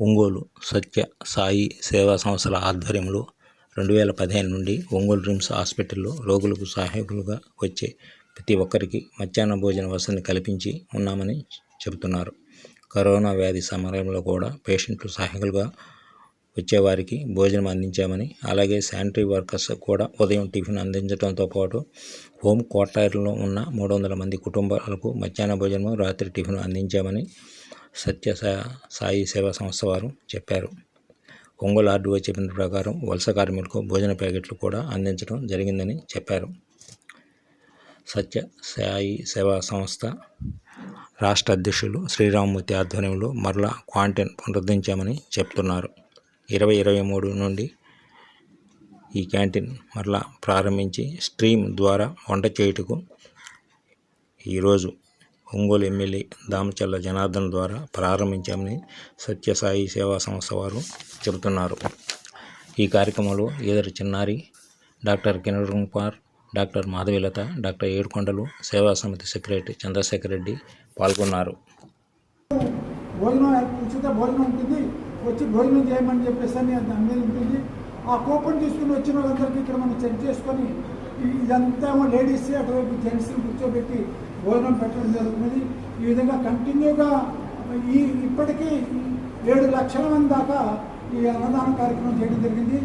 ఒంగోలు సత్య సాయి సేవా సంస్థల ఆధ్వర్యంలో రెండు వేల పదిహేను నుండి ఒంగోలు రిమ్స్ హాస్పిటల్లో రోగులకు సహాయకులుగా వచ్చే ప్రతి ఒక్కరికి మధ్యాహ్న భోజన వసతిని కల్పించి ఉన్నామని చెబుతున్నారు. కరోనా వ్యాధి సమయంలో కూడా పేషెంట్లు సహాయకులుగా వచ్చేవారికి భోజనం అందించామని అలాగే శానిటరీ వర్కర్స్ కూడా ఉదయం టిఫిన్ అందించడంతో పాటు హోమ్ క్వార్టర్లో ఉన్న మూడు వందల మంది కుటుంబాలకు మధ్యాహ్న భోజనం రాత్రి టిఫిన్ అందించామని సత్య సాయి సేవా సంస్థ వారు చెప్పారు. ఒంగోలు ఆర్డీఓ చెప్పిన ప్రకారం వలస కార్మికులకు భోజన ప్యాకెట్లు కూడా అందించడం జరిగిందని చెప్పారు. సత్య సాయి సేవా సంస్థ రాష్ట్ర అధ్యక్షులు శ్రీరామ్మూర్తి ఆధ్వర్యంలో మరలా క్వాంటైన్ పునరుద్ధరించామని చెప్తున్నారు. ఇరవై ఇరవై మూడు నుండి ఈ క్యాంటీన్ మరలా ప్రారంభించి స్ట్రీమ్ ద్వారా వంట చేయుటకు ఈరోజు ఒంగోలు ఎమ్మెల్యే దామచల్ల జనార్దన్ ద్వారా ప్రారంభించామని సత్యసాయి సేవా సంస్థ వారు చెబుతున్నారు. ఈ కార్యక్రమంలో ఈదరు చిన్నారి doctor Kiran Kumar doctor Madhavilatha doctor Yedukondalu సేవా సమితి సెక్రటరీ చంద్రశేఖర్ రెడ్డి పాల్గొన్నారు. భోజనం ఉచిత భోజనం ఉంటుంది. వచ్చి భోజనం చేయమని చెప్పేసి అని అందరి ఉంటుంది. ఆ కూపన్ తీసుకుని వచ్చిన వాళ్ళందరికీ ఇక్కడ మనం చెక్ చేసుకొని ఇదంతా లేడీస్ అటువైపు జెంట్స్ని కూర్చోబెట్టి భోజనం పెట్టడం జరుగుతుంది. ఈ విధంగా కంటిన్యూగా ఈ ఇప్పటికీ ఏడు లక్షల మంది దాకా ఈ అన్నదాన కార్యక్రమం చేయడం జరిగింది.